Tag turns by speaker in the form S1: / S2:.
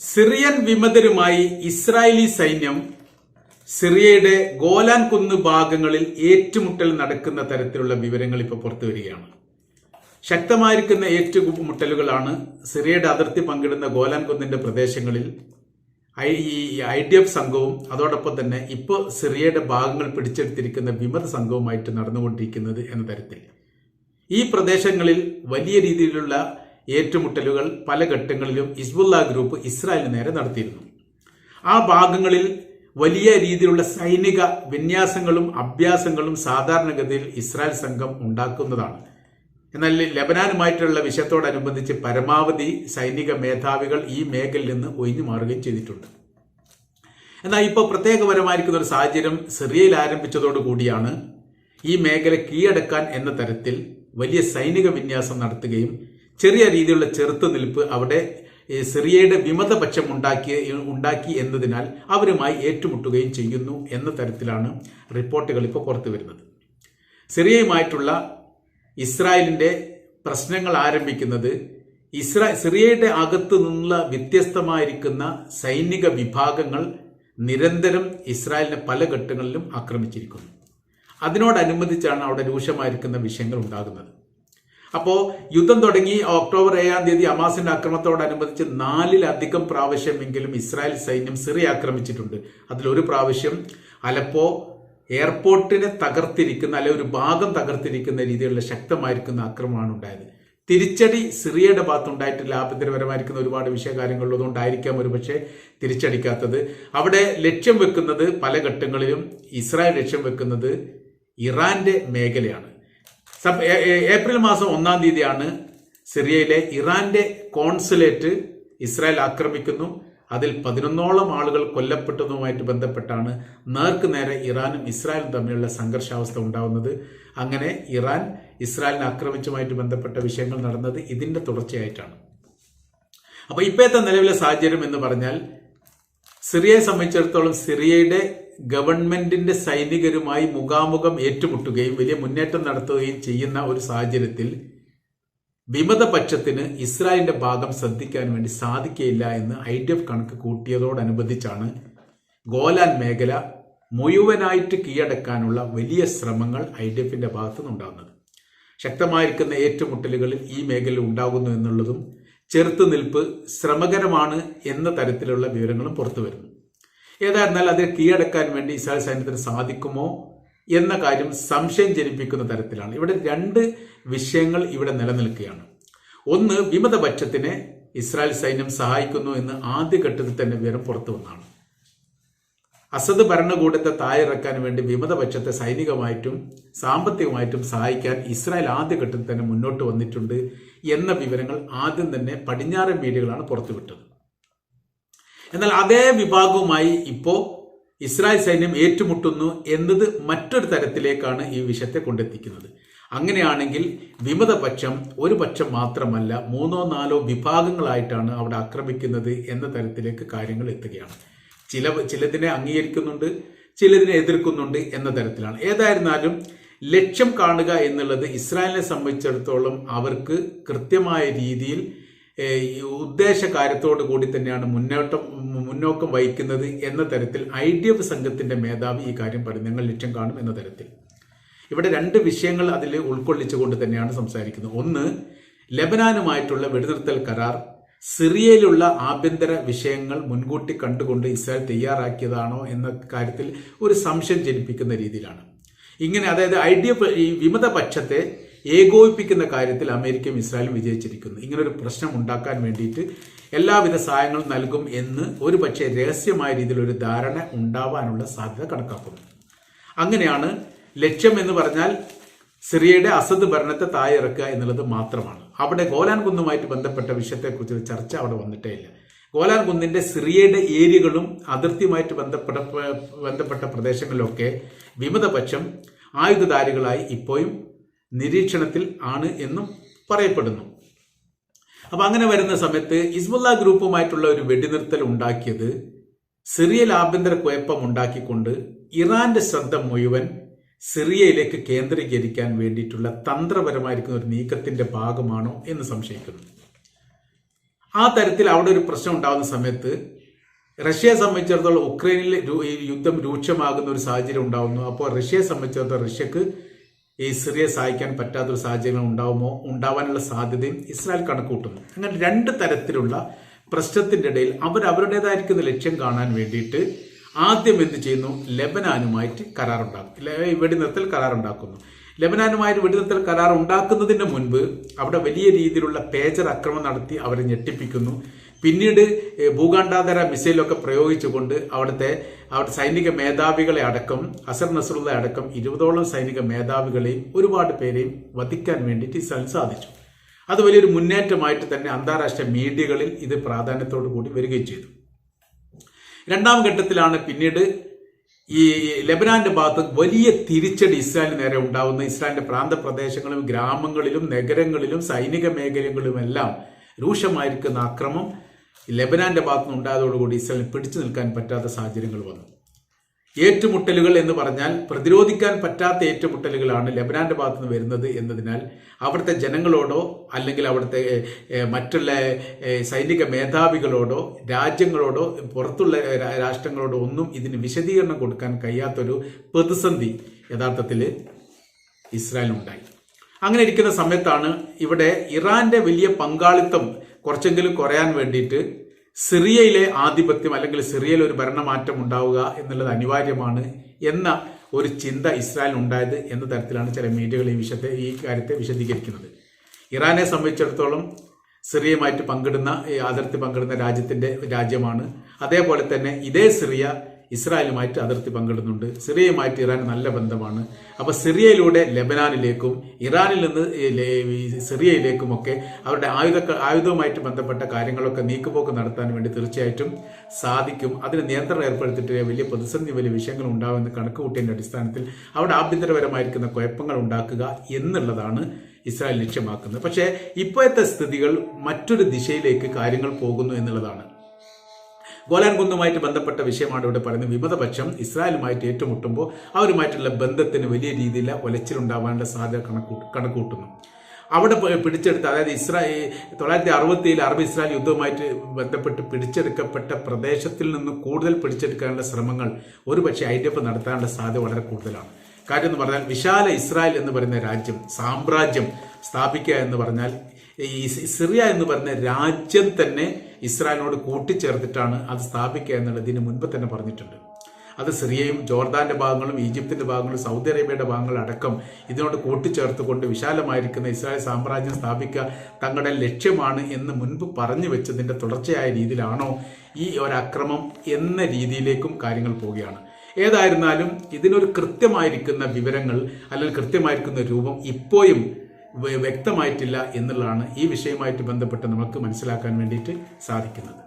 S1: Syrian വിമതരുമായി Israeli സൈന്യം സിറിയയുടെ Golan കുന്ന് ഭാഗങ്ങളിൽ ഏറ്റുമുട്ടൽ നടക്കുന്ന തരത്തിലുള്ള വിവരങ്ങൾ ഇപ്പോൾ പുറത്തു വരികയാണ്. ശക്തമായിരിക്കുന്ന ഏറ്റുമുട്ടലുകളാണ് സിറിയയുടെ അതിർത്തി പങ്കിടുന്ന ഗോലാൻ കുന്നിന്റെ പ്രദേശങ്ങളിൽ ഐ ഈ ഐ ഡി എഫ് സംഘവും അതോടൊപ്പം തന്നെ ഇപ്പോൾ സിറിയയുടെ ഭാഗങ്ങൾ പിടിച്ചെടുത്തിരിക്കുന്ന വിമത സംഘവുമായിട്ട് നടന്നുകൊണ്ടിരിക്കുന്നത് എന്ന തരത്തിൽ. ഈ പ്രദേശങ്ങളിൽ വലിയ രീതിയിലുള്ള ഏറ്റുമുട്ടലുകൾ പല ഘട്ടങ്ങളിലും ഇസ്ബുല്ല ഗ്രൂപ്പ് ഇസ്രായേലിന് നേരെ നടത്തിയിരുന്നു. ആ ഭാഗങ്ങളിൽ വലിയ രീതിയിലുള്ള സൈനിക വിന്യാസങ്ങളും അഭ്യാസങ്ങളും സാധാരണഗതിയിൽ ഇസ്രായേൽ സംഘം ഉണ്ടാക്കുന്നതാണ്. എന്നാൽ ലബനാനുമായിട്ടുള്ള വിഷയത്തോടനുബന്ധിച്ച് പരമാവധി സൈനിക മേധാവികൾ ഈ മേഖലയിൽ നിന്ന് ഒഴിഞ്ഞു മാറുകയും ചെയ്തിട്ടുണ്ട്. എന്നാൽ ഇപ്പോൾ പ്രത്യേകപരമായിരിക്കുന്ന ഒരു സാഹചര്യം സിറിയയിൽ ആരംഭിച്ചതോടുകൂടിയാണ് ഈ മേഖല കീഴടക്കാൻ എന്ന തരത്തിൽ വലിയ സൈനിക വിന്യാസം നടത്തുകയും ചെറിയ രീതിയിലുള്ള ചെറുത്തുനിൽപ്പ് അവിടെ സിറിയയുടെ വിമതപക്ഷം ഉണ്ടാക്കി ഉണ്ടാക്കി എന്നതിനാൽ അവരുമായി ഏറ്റുമുട്ടുകയും ചെയ്യുന്നു എന്ന തരത്തിലാണ് റിപ്പോർട്ടുകൾ ഇപ്പോൾ പുറത്തു വരുന്നത്. സിറിയയുമായിട്ടുള്ള ഇസ്രായേലിന്റെ പ്രശ്നങ്ങൾ ആരംഭിക്കുന്നത് ഇസ്രാ സിറിയയുടെ അകത്തു നിന്നുള്ള വ്യത്യസ്തമായിരിക്കുന്ന സൈനിക വിഭാഗങ്ങൾ നിരന്തരം ഇസ്രായേലിനെ പല ഘട്ടങ്ങളിലും ആക്രമിച്ചിരിക്കുന്നു. അതിനോടനുബന്ധിച്ചാണ് അവിടെ രൂക്ഷമായിരിക്കുന്ന വിഷയങ്ങൾ ഉണ്ടാകുന്നത്. അപ്പോൾ യുദ്ധം തുടങ്ങി ഒക്ടോബർ ഏഴാം തീയതി അമാസിന്റെ ആക്രമണത്തോടനുബന്ധിച്ച് നാലിലധികം പ്രാവശ്യമെങ്കിലും ഇസ്രായേൽ സൈന്യം സിറിയ ആക്രമിച്ചിട്ടുണ്ട്. അതിലൊരു പ്രാവശ്യം അലപ്പോ എയർപോർട്ടിനെ തകർത്തിരിക്കുന്ന അല്ലെ ഒരു ഭാഗം തകർത്തിരിക്കുന്ന രീതിയിലുള്ള ശക്തമായിരിക്കുന്ന ആക്രമണമാണ് ഉണ്ടായത്. തിരിച്ചടി സിറിയയുടെ ഭാഗത്ത് ഉണ്ടായിട്ടില്ല ആഭ്യന്തരപരമായിരിക്കുന്ന ഒരുപാട് വിഷയകാര്യങ്ങളുള്ളതുകൊണ്ടായിരിക്കാം ഒരുപക്ഷെ തിരിച്ചടിക്കാത്തത്. അവിടെ ലക്ഷ്യം വെക്കുന്നത് പല ഘട്ടങ്ങളിലും ഇസ്രായേൽ ലക്ഷ്യം വെക്കുന്നത് ഇറാന്റെ മേഖലയാണ്. ഏപ്രിൽ മാസം ഒന്നാം തീയതിയാണ് സിറിയയിലെ ഇറാന്റെ കോൺസുലേറ്റ് ഇസ്രായേൽ ആക്രമിക്കുന്നു. അതിൽ പതിനൊന്നോളം ആളുകൾ കൊല്ലപ്പെട്ടതുമായിട്ട് ബന്ധപ്പെട്ടാണ് നേർക്ക് നേരെ ഇറാനും ഇസ്രായേലും തമ്മിലുള്ള സംഘർഷാവസ്ഥ ഉണ്ടാവുന്നത്. അങ്ങനെ ഇറാൻ ഇസ്രായേലിനെ ആക്രമിച്ചുമായിട്ട് ബന്ധപ്പെട്ട വിഷയങ്ങൾ നടന്നത് ഇതിന്റെ തുടർച്ചയായിട്ടാണ്. അപ്പൊ ഇപ്പോഴത്തെ നിലവിലെ സാഹചര്യം എന്ന് പറഞ്ഞാൽ സിറിയയെ സംബന്ധിച്ചിടത്തോളം സിറിയയുടെ ഗവൺമെന്റിന്റെ സൈനികരുമായി മുഖാമുഖം ഏറ്റുമുട്ടുകയും വലിയ മുന്നേറ്റം നടത്തുകയും ചെയ്യുന്ന ഒരു സാഹചര്യത്തിൽ വിമതപക്ഷത്തിന് ഇസ്രായേലിന്റെ ഭാഗം ശ്രദ്ധിക്കാൻ വേണ്ടി സാധിക്കയില്ല എന്ന് ഐ ഡി എഫ് കണക്ക് കൂട്ടിയതോടനുബന്ധിച്ചാണ് ഗോലാൻ മേഖല മുഴുവനായിട്ട് കീഴടക്കാനുള്ള വലിയ ശ്രമങ്ങൾ ഐ ഡി എഫിന്റെ ഭാഗത്തു നിന്നുണ്ടാകുന്നത് ശക്തമായിരിക്കുന്ന ഏറ്റുമുട്ടലുകളിൽ ഈ മേഖല ഉണ്ടാകുന്നു എന്നുള്ളതും ചെറുത്തുനിൽപ്പ് ശ്രമകരമാണ് എന്ന തരത്തിലുള്ള വിവരങ്ങളും പുറത്തു വരുന്നു ഏതായിരുന്നാൽ അതിനെ കീഴടക്കാൻ വേണ്ടി ഇസ്രായേൽ സൈന്യത്തിന് സാധിക്കുമോ എന്ന കാര്യം സംശയം ജനിപ്പിക്കുന്ന തരത്തിലാണ്. ഇവിടെ രണ്ട് വിഷയങ്ങൾ ഇവിടെ നിലനിൽക്കുകയാണ്. ഒന്ന് വിമതപക്ഷത്തിനെ ഇസ്രായേൽ സൈന്യം സഹായിക്കുന്നു എന്ന് ആദ്യഘട്ടത്തിൽ തന്നെ വിവരം പുറത്തു വന്നാണ് അസദ് ഭരണകൂടത്തെ തായിറക്കാൻ വേണ്ടി വിമതപക്ഷത്തെ സൈനികമായിട്ടും സാമ്പത്തികമായിട്ടും സഹായിക്കാൻ ഇസ്രായേൽ ആദ്യഘട്ടത്തിൽ തന്നെ മുന്നോട്ട് വന്നിട്ടുണ്ട് എന്ന വിവരങ്ങൾ ആദ്യം തന്നെ പടിഞ്ഞാറൻ മീഡിയകളാണ് പുറത്തുവിട്ടത്. എന്നാൽ അതേ വിഭാഗവുമായി ഇപ്പോ ഇസ്രായേൽ സൈന്യം ഏറ്റുമുട്ടുന്നു എന്നത് മറ്റൊരു തരത്തിലേക്കാണ് ഈ വിഷയത്തെ കൊണ്ടെത്തിക്കുന്നത്. അങ്ങനെയാണെങ്കിൽ വിമതപക്ഷം ഒരു പക്ഷം മാത്രമല്ല മൂന്നോ നാലോ വിഭാഗങ്ങളായിട്ടാണ് അവിടെ ആക്രമിക്കുന്നത് എന്ന തരത്തിലേക്ക് കാര്യങ്ങൾ എത്തുകയാണ്. ചില ചിലതിനെ അംഗീകരിക്കുന്നുണ്ട് ചിലതിനെ എതിർക്കുന്നുണ്ട് എന്ന തരത്തിലാണ്. ഏതായിരുന്നാലും ലക്ഷ്യം കാണുക എന്നുള്ളത് ഇസ്രായേലിനെ സംബന്ധിച്ചിടത്തോളം അവർക്ക് കൃത്യമായ രീതിയിൽ ഉദ്ദേശ കാര്യത്തോടു കൂടി തന്നെയാണ് മുന്നോട്ടം മുന്നോക്കം വഹിക്കുന്നത് എന്ന തരത്തിൽ ഐ ഡി എഫ് സംഘത്തിന്റെ മേധാവി ഈ കാര്യം പറയും. ഞങ്ങൾ ലക്ഷ്യം കാണും എന്ന തരത്തിൽ. ഇവിടെ രണ്ട് വിഷയങ്ങൾ അതിൽ ഉൾക്കൊള്ളിച്ചുകൊണ്ട് തന്നെയാണ് സംസാരിക്കുന്നത്. ഒന്ന് ലബനാനുമായിട്ടുള്ള വെടിനിർത്തൽ കരാർ സിറിയയിലുള്ള ആഭ്യന്തര വിഷയങ്ങൾ മുൻകൂട്ടി കണ്ടുകൊണ്ട് ഇസ്രായേൽ തയ്യാറാക്കിയതാണോ എന്ന കാര്യത്തിൽ ഒരു സംശയം ജനിപ്പിക്കുന്ന രീതിയിലാണ്. ഇങ്ങനെ അതായത് ഐ ഡി എഫ് ഈ വിമതപക്ഷത്തെ ഏകോപിപ്പിക്കുന്ന കാര്യത്തിൽ അമേരിക്കയും ഇസ്രായേലും വിജയിച്ചിരിക്കുന്നു. ഇങ്ങനൊരു പ്രശ്നം ഉണ്ടാക്കാൻ വേണ്ടിയിട്ട് എല്ലാവിധ സഹായങ്ങളും നൽകും എന്ന് ഒരു പക്ഷേ രഹസ്യമായ രീതിയിൽ ഒരു ധാരണ ഉണ്ടാവാനുള്ള സാധ്യത കണക്കാക്കുന്നു. അങ്ങനെയാണ് ലക്ഷ്യം എന്ന് പറഞ്ഞാൽ സിറിയയുടെ അസദ് ഭരണത്തെ തായിറക്കുക എന്നുള്ളത് മാത്രമാണ്. അവിടെ ഗോലാൻ കുന്നുമായിട്ട് ബന്ധപ്പെട്ട വിഷയത്തെക്കുറിച്ച് ചർച്ച അവിടെ വന്നിട്ടേ ഇല്ല. ഗോലാൻ കുന്നിന്റെ സിറിയയുടെ ഏരിയകളും അതിർത്തിയുമായിട്ട് ബന്ധപ്പെട്ട ബന്ധപ്പെട്ട പ്രദേശങ്ങളിലൊക്കെ വിമതപക്ഷം ആയുധധാരികളായി ഇപ്പോഴും നിരീക്ഷണത്തിൽ ആണ് എന്നും പറയപ്പെടുന്നു. അപ്പൊ അങ്ങനെ വരുന്ന സമയത്ത് ഇസ്മുല്ല ഗ്രൂപ്പുമായിട്ടുള്ള ഒരു വെടിനിർത്തൽ ഉണ്ടാക്കിയത് സിറിയയിൽ ആഭ്യന്തര കുഴപ്പം ഉണ്ടാക്കിക്കൊണ്ട് ഇറാന്റെ ശ്രദ്ധ മുഴുവൻ സിറിയയിലേക്ക് കേന്ദ്രീകരിക്കാൻ വേണ്ടിയിട്ടുള്ള തന്ത്രപരമായിരിക്കുന്ന ഒരു നീക്കത്തിന്റെ ഭാഗമാണോ എന്ന് സംശയിക്കുന്നു. ആ തരത്തിൽ അവിടെ ഒരു പ്രശ്നം ഉണ്ടാകുന്ന സമയത്ത് റഷ്യയെ സംബന്ധിച്ചിടത്തോളം ഉക്രൈനിൽ യുദ്ധം രൂക്ഷമാകുന്ന ഒരു സാഹചര്യം ഉണ്ടാകുന്നു അപ്പോൾ റഷ്യയെ സംബന്ധിച്ചിടത്തോളം റഷ്യക്ക് ഈ സിറിയെ സഹായിക്കാൻ പറ്റാത്തൊരു സാഹചര്യം ഉണ്ടാവുമോ? ഉണ്ടാവാനുള്ള സാധ്യതയും ഇസ്രായേൽ കണക്കൂട്ടുന്നു അങ്ങനെ രണ്ട് തരത്തിലുള്ള പ്രശ്നത്തിന്റെ ഇടയിൽ അവർ അവരുടേതായിരിക്കുന്ന ലക്ഷ്യം കാണാൻ വേണ്ടിയിട്ട് ആദ്യം എന്ത് ചെയ്യുന്നു? ലബനാനുമായിട്ട് കരാറുണ്ടാക്കും വെടിനിർത്തൽ കരാറുണ്ടാക്കുന്നു. ലബനാനുമായിട്ട് വെടിനിർത്തൽ കരാർ ഉണ്ടാക്കുന്നതിന് മുൻപ് അവിടെ വലിയ രീതിയിലുള്ള പേജർ ആക്രമണം നടത്തി അവരെ ഞെട്ടിപ്പിക്കുന്നു. പിന്നീട് ഭൂഖണ്ഡാന്തര മിസൈലൊക്കെ പ്രയോഗിച്ചുകൊണ്ട് അവിടുത്തെ അവിടെ സൈനിക മേധാവികളെ അടക്കം അസർ നസറുള്ള അടക്കം ഇരുപതോളം സൈനിക മേധാവികളെയും ഒരുപാട് പേരെയും വധിക്കാൻ വേണ്ടിയിട്ട് ഇസ്രായേൽ സാധിച്ചു. അത് വലിയൊരു മുന്നേറ്റമായിട്ട് തന്നെ അന്താരാഷ്ട്ര മീഡിയകളിൽ ഇത് പ്രാധാന്യത്തോടു കൂടി വരികയും ചെയ്തു. രണ്ടാം ഘട്ടത്തിലാണ് പിന്നീട് ഈ ലെബനാന്റെ ഭാഗത്ത് വലിയ തിരിച്ചടി ഇസ്രായേലിന് നേരെ ഉണ്ടാവുന്ന ഇസ്രായേലിന്റെ പ്രാന്തപ്രദേശങ്ങളിലും ഗ്രാമങ്ങളിലും നഗരങ്ങളിലും സൈനിക മേഖലകളിലുമെല്ലാം രൂക്ഷമായിരിക്കുന്ന അക്രമം ലെബനാന്റെ ഭാഗത്ത് നിന്ന് ഉണ്ടായതോടുകൂടി ഇസ്രായേലിന് പിടിച്ചു നിൽക്കാൻ പറ്റാത്ത സാഹചര്യങ്ങൾ വന്നു. ഏറ്റുമുട്ടലുകൾ എന്ന് പറഞ്ഞാൽ പ്രതിരോധിക്കാൻ പറ്റാത്ത ഏറ്റുമുട്ടലുകളാണ് ലെബനാന്റെ ഭാഗത്ത് നിന്ന് വരുന്നത് എന്നതിനാൽ അവിടുത്തെ ജനങ്ങളോടോ അല്ലെങ്കിൽ അവിടുത്തെ മറ്റുള്ള സൈനിക മേധാവികളോടോ രാജ്യങ്ങളോടോ പുറത്തുള്ള രാഷ്ട്രങ്ങളോടോ ഒന്നും ഇതിന് വിശദീകരണം കൊടുക്കാൻ കഴിയാത്തൊരു പ്രതിസന്ധി യഥാർത്ഥത്തിൽ ഇസ്രായേലിനുണ്ടായി. അങ്ങനെ ഇരിക്കുന്ന സമയത്താണ് ഇവിടെ ഇറാന്റെ വലിയ പങ്കാളിത്തം കുറച്ചെങ്കിലും കുറയാൻ വേണ്ടിയിട്ട് സിറിയയിലെ ആധിപത്യം അല്ലെങ്കിൽ സിറിയയിൽ ഒരു ഭരണമാറ്റം ഉണ്ടാവുക എന്നുള്ളത് അനിവാര്യമാണ് എന്ന ഒരു ചിന്ത ഇസ്രായേൽ ഉണ്ടായത് എന്ന തരത്തിലാണ് ചില മീഡിയകൾ ഈ വിഷയത്തെ ഈ കാര്യത്തെ വിശദീകരിക്കുന്നത്. ഇറാനെ സംബന്ധിച്ചിടത്തോളം സിറിയയുമായിട്ട് പങ്കിടുന്ന ഈ അതിർത്തി പങ്കിടുന്ന രാജ്യത്തിന്റെ രാജ്യമാണ്. അതേപോലെ തന്നെ ഇതേ സിറിയ ഇസ്രായേലുമായിട്ട് അതിർത്തി പങ്കിടുന്നുണ്ട്. സിറിയയുമായിട്ട് ഇറാൻ നല്ല ബന്ധമാണ്. അപ്പൊ സിറിയയിലൂടെ ലെബനാനിലേക്കും ഇറാനിൽ നിന്ന് സിറിയയിലേക്കും ഒക്കെ അവരുടെ ആയുധ ആയുധവുമായിട്ട് ബന്ധപ്പെട്ട കാര്യങ്ങളൊക്കെ നീക്കുപോക്ക് നടത്താൻ വേണ്ടി തീർച്ചയായിട്ടും സാധിക്കും. അതിന് നിയന്ത്രണം ഏർപ്പെടുത്തിയിട്ട് വലിയ പ്രതിസന്ധി വലിയ വിഷയങ്ങൾ ഉണ്ടാകുമെന്ന് കണക്ക് കൂട്ടിയതിന്റെ അടിസ്ഥാനത്തിൽ അവിടെ ആഭ്യന്തരപരമായിരിക്കുന്ന കുഴപ്പങ്ങൾ ഉണ്ടാക്കുക എന്നുള്ളതാണ് ഇസ്രായേൽ ലക്ഷ്യമാക്കുന്നത്. പക്ഷേ ഇപ്പോഴത്തെ സ്ഥിതികൾ മറ്റൊരു ദിശയിലേക്ക് കാര്യങ്ങൾ പോകുന്നു എന്നുള്ളതാണ്. ഗോലാൻ കുന്നുമായിട്ട് ബന്ധപ്പെട്ട വിഷയമാണ് ഇവിടെ പറയുന്നത്. വിമതപക്ഷം ഇസ്രായേലുമായിട്ട് ഏറ്റുമുട്ടുമ്പോൾ അവരുമായിട്ടുള്ള ബന്ധത്തിന് വലിയ രീതിയിൽ ഒലച്ചിലുണ്ടാവാനുള്ള സാധ്യത കണക്കൂട്ട് കണക്കൂട്ടുന്നു അവിടെ പിടിച്ചെടുത്ത അതായത് ഇസ്രായേൽ തൊള്ളായിരത്തി അറുപത്തിയിൽ അറബ് ഇസ്രായേൽ യുദ്ധവുമായിട്ട് ബന്ധപ്പെട്ട് പിടിച്ചെടുക്കപ്പെട്ട പ്രദേശത്തിൽ നിന്ന് കൂടുതൽ പിടിച്ചെടുക്കാനുള്ള ശ്രമങ്ങൾ ഒരുപക്ഷെ ഐ ഡി എഫ് നടത്താനുള്ള സാധ്യത വളരെ കൂടുതലാണ്. കാര്യം എന്ന് പറഞ്ഞാൽ വിശാല ഇസ്രായേൽ എന്ന് പറയുന്ന രാജ്യം സാമ്രാജ്യം സ്ഥാപിക്കുക എന്ന് പറഞ്ഞാൽ ഈ സിറിയ എന്ന് പറയുന്ന രാജ്യം തന്നെ ഇസ്രായേലിനോട് കൂട്ടിച്ചേർത്തിട്ടാണ് അത് സ്ഥാപിക്കുക എന്നുള്ളത് ഇതിന് മുൻപ് തന്നെ പറഞ്ഞിട്ടുണ്ട്. അത് സിറിയയും ജോർദാന്റെ ഭാഗങ്ങളും ഈജിപ്തിന്റെ ഭാഗങ്ങളും സൗദി അറേബ്യയുടെ ഭാഗങ്ങളും അടക്കം ഇതിനോട് കൂട്ടിച്ചേർത്തുകൊണ്ട് വിശാലമായിരിക്കുന്ന ഇസ്രായേൽ സാമ്രാജ്യം സ്ഥാപിക്കുക തങ്ങളുടെ ലക്ഷ്യമാണ് എന്ന് മുൻപ് പറഞ്ഞു വെച്ചതിന്റെ തുടർച്ചയായ രീതിയിലാണോ ഈ ഒരക്രമം എന്ന രീതിയിലേക്കും കാര്യങ്ങൾ പോവുകയാണ്. ഏതായിരുന്നാലും ഇതിനൊരു കൃത്യമായിരിക്കുന്ന വിവരങ്ങൾ അല്ലെങ്കിൽ കൃത്യമായിരിക്കുന്ന രൂപം ഇപ്പോഴും വ്യക്തമായിട്ടില്ല എന്നുള്ളതാണ് ഈ വിഷയവുമായിട്ട് ബന്ധപ്പെട്ട് നമുക്ക് മനസ്സിലാക്കാൻ വേണ്ടിയിട്ട് സാധിക്കുന്നത്.